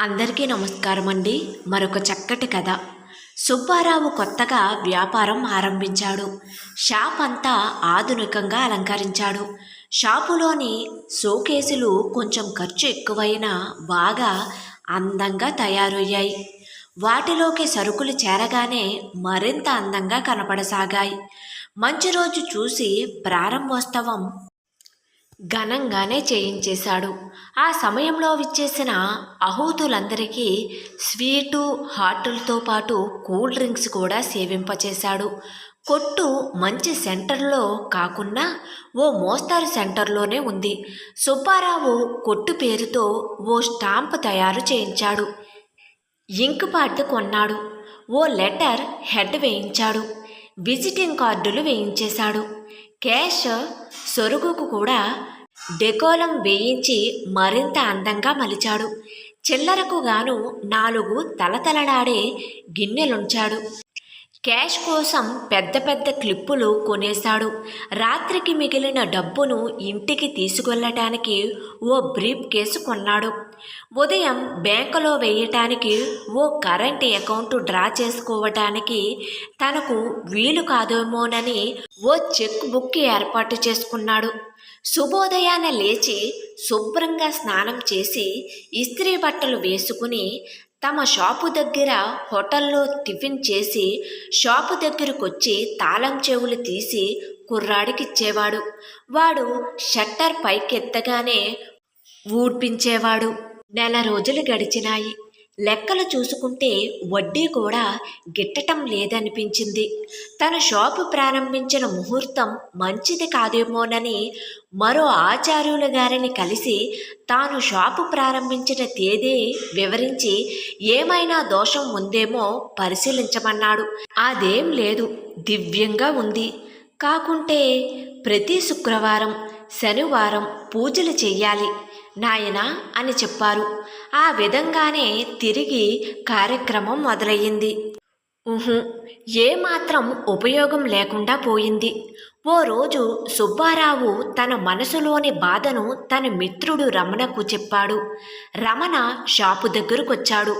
అందరికీ నమస్కారం అండి మరొక చక్కటి కథ. సుబ్బారావు కొత్తగా వ్యాపారం ఆరంభించాడు. షాప్ అంతా ఆధునికంగా అలంకరించాడు. షాపులోని షోకేసులు కొంచెం ఖర్చు ఎక్కువైనా బాగా అందంగా తయారయ్యాయి. వాటిలోకి సరుకులు చేరగానే మరింత అందంగా కనపడసాగాయి. మంచి రోజు చూసి ప్రారంభోత్సవం ఘనంగానే చేయించేశాడు. ఆ సమయంలో విచ్చేసిన అహూతులందరికీ స్వీటు హాటులతో పాటు కూల్ డ్రింక్స్ కూడా సేవింపచేశాడు. కొట్టు మంచి సెంటర్లో కాకుండా ఓ మోస్తారు సెంటర్లోనే ఉంది. సుబ్బారావు కొట్టు పేరుతో ఓ స్టాంప్ తయారు చేయించాడు. ఇంక్ పార్ట్ కొన్నాడు. ఓ లెటర్ హెడ్ వేయించాడు. విజిటింగ్ కార్డులు వేయించేశాడు. కేశ సొరుగుకు కూడా డెకోలం వేయించి మరింత అందంగా మలిచాడు. చిల్లరకు గాను నాలుగు తలతలడాడే గిన్నెలుంచాడు. క్యాష్ కోసం పెద్ద పెద్ద క్లిప్పులు కొనేశాడు. రాత్రికి మిగిలిన డబ్బును ఇంటికి తీసుకెళ్ళటానికి ఓ బ్రీఫ్ కేసు కొన్నాడు. ఉదయం బ్యాంకులో వేయటానికి ఓ కరెంట్ అకౌంట్ డ్రా చేసుకోవటానికి తనకు వీలు కాదేమోనని ఓ చెక్ బుక్ ఏర్పాటు చేసుకున్నాడు. శుభోదయాన లేచి శుభ్రంగా స్నానం చేసి ఇస్త్రీ బట్టలు వేసుకుని తమ షాపు దగ్గర హోటల్లో టిఫిన్ చేసి షాపు దగ్గరకొచ్చి తాళం చెవులు తీసి కుర్రాడికి ఇచ్చేవాడు వాడు షట్టర్ పైకెత్తగానే ఊడ్పించేవాడు. నెల రోజులు గడిచినాయి. లెక్కలు చూసుకుంటే వడ్డీ కూడా గిట్టటం లేదనిపించింది. తన షాపు ప్రారంభించిన ముహూర్తం మంచిది కాదేమోనని మరో ఆచార్యుల గారిని కలిసి తాను షాపు ప్రారంభించిన తేదీ వివరించి ఏమైనా దోషం ఉందేమో పరిశీలించమన్నాడు. అదేం లేదు దివ్యంగా ఉంది. కాకుంటే ప్రతి శుక్రవారం శనివారం పూజలు చెయ్యాలి నాయనా అని చెప్పారు. ఆ విధంగానే తిరిగి కార్యక్రమం మొదలయ్యింది. ఉహు ఏమాత్రం ఉపయోగం లేకుండా పోయింది. ఓ రోజు సుబ్బారావు తన మనసులోని బాధను తన మిత్రుడు రమణకు చెప్పాడు. రమణ షాపు దగ్గరకొచ్చాడు.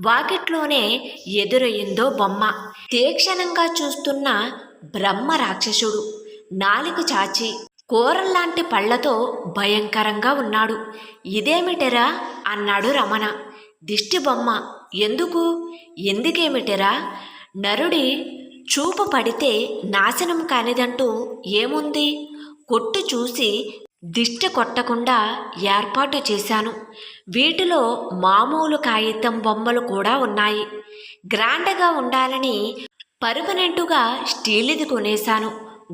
వాకిట్లోనే ఎదురయ్యిందో బొమ్మ. తీక్షణంగా చూస్తున్న బ్రహ్మ రాక్షసుడు నాలుగు చాచి. కూరల్లాంటి పళ్ళతో భయంకరంగా ఉన్నాడు. ఇదేమిటరా? అన్నాడు రమణ. దిష్టి బొమ్మ. ఎందుకు? ఎందుకేమిటిరా? నరుడి చూపు పడితే నాశనం కానిదంటూ ఏముంది? కొట్టు చూసి దిష్టి కొట్టకుండా ఏర్పాటు చేశాను. వీటిలో మామూలు కాగితం బొమ్మలు కూడా ఉన్నాయి. గ్రాండ్గా ఉండాలని పర్మనెంటుగా స్టీల్ది కొనేశాను.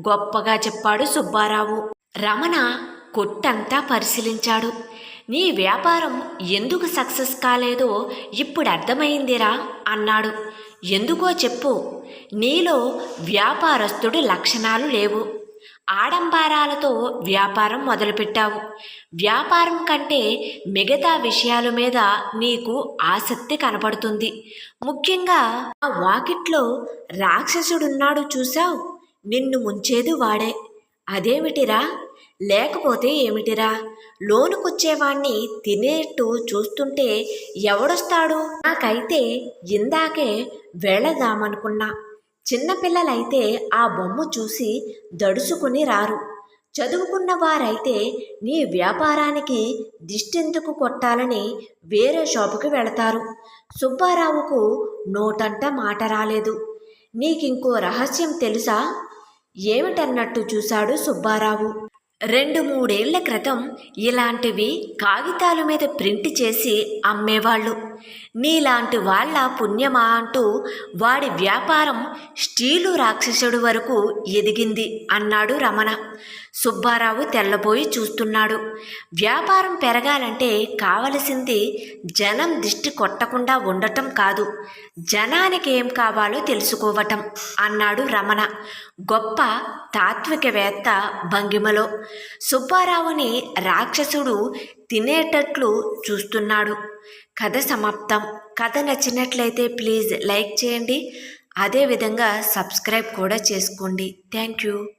గొప్పగా చెప్పాడు సుబ్బారావు. రమణ కొట్టంతా పరిశీలించాడు. నీ వ్యాపారం ఎందుకు సక్సెస్ కాలేదో ఇప్పుడు అర్థమైందిరా అన్నాడు. ఎందుకో చెప్పు నీలో వ్యాపారస్తుడి లక్షణాలు లేవు. ఆడంబరాలతో వ్యాపారం మొదలుపెట్టావు. వ్యాపారం కంటే మిగతా విషయాల మీద నీకు ఆసక్తి కనపడుతుంది. ముఖ్యంగా ఆ వాకిట్లో రాక్షసుడున్నాడు చూసావు నిన్ను ముంచేది వాడే. అదేమిటిరా? లేకపోతే ఏమిటిరా? లోనుకొచ్చేవాణ్ణి తినేట్టు చూస్తుంటే ఎవడొస్తాడు? నాకైతే ఇందాకే వెళ్ళదామనుకున్నా. చిన్నపిల్లలైతే ఆ బొమ్మ చూసి దడుచుకుని రారు. చదువుకున్న వారైతే నీ వ్యాపారానికి దిష్టెందుకు కొట్టాలని వేరే షాపుకి వెళతారు. సుబ్బారావుకు నోటంట మాట రాలేదు. నీకింకో రహస్యం తెలుసా? ఏమిటన్నట్టు చూశాడు సుబ్బారావు. రెండు మూడేళ్ళ క్రితం ఇలాంటివి కాగితాల మీద ప్రింట్ చేసి అమ్మేవాళ్ళు. నీలాంటి వాళ్ళ పుణ్యమా అంటూ వాడి వ్యాపారం స్టీలు రాక్షసుడు వరకు ఎదిగింది అన్నాడు రమణ. సుబ్బారావు తెల్లబోయి చూస్తున్నాడు. వ్యాపారం పెరగాలంటే కావలసింది జనం దిష్టి కొట్టకుండా ఉండటం కాదు. జనానికి ఏం కావాలో తెలుసుకోవటం అన్నాడు రమణ. గొప్ప తాత్వికవేత్త భంగిమలో. సుబ్బారావుని రాక్షసుడు తినేటట్లు చూస్తున్నాడు. కథ సమాప్తం. కథ నచ్చినట్లయితే ప్లీజ్ లైక్ చేయండి. అదేవిధంగా సబ్స్క్రైబ్ కూడా చేసుకోండి. Thank you.